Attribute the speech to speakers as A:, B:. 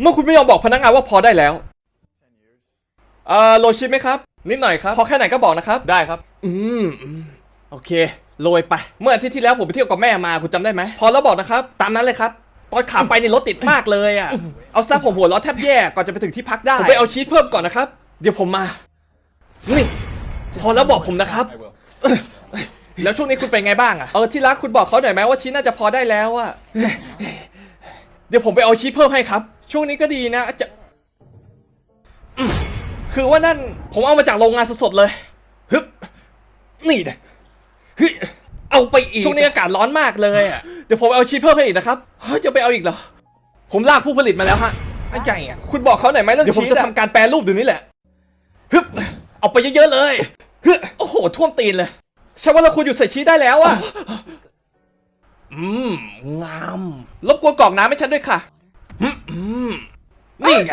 A: เมื่อคุณไม่ยอมบอกพนักงานว่าพอได้แล้วเอ่อโรยชิมไหมครับ นิดหน่อยครับ พอแค่ไหนก็บอกนะครับ ได้ครับอืมอืมโอเคโรยไป เมื่ออาทิตย์ที่แล้วผมไปเที่ยวกับแม่มาคุณจำได้ไหม พอแล้วบอกนะครับ ตามนั้นเลยครับ ตอนขาไปนี่รถติดมากเลยอะ เอาซะผมหัวเร้อนแทบแย่ ก่อนจะไปถึงที่พักได้ ผมไปเอาชีสเพิ่มก่อนนะครับ เดี๋ยวผมมา นี่ พอแล้วบอกผมนะครับ แล้วช่วงนี้คุณเป็นไงบ้างอะเออที่รักคุณบอกเขาหน่อยไหมว่าชีสน่าจะพอได้แล้วอะ เดี๋ยวผมไปเอาชีสเพิ่มให้ครับ ช่วงนี้ก็ดีนะจะอืมคือว่านั่นผมเอามาจากโรงงานสดๆเลยฮึบนี่นะเฮ้ยเอาไปอีกช่วงนี้อากาศร้อนมากเลยอะเดี๋ยวผมเอาชีสเพิ่มให้อีกนะครับเฮ้ยจะไปเอาอีกเหรอผมลากผู้ผลิตมาแล้วฮะไอ้ใหญ่อะคุณบอกเขาหน่อยไหมเรื่องชีสเดี๋ยวผมจะทำการแปรรูปเดี๋ยวนี้แหละฮึบเอาไปเยอะๆเลยฮึบโอ้โหท่วมตีนเลยฉันว่าเราควรหยุดใส่ชีสได้แล้วอะ อืมงามรบกวนกรอกน้ำให้ฉันด้วยค่ะอืมอืมนี่ไง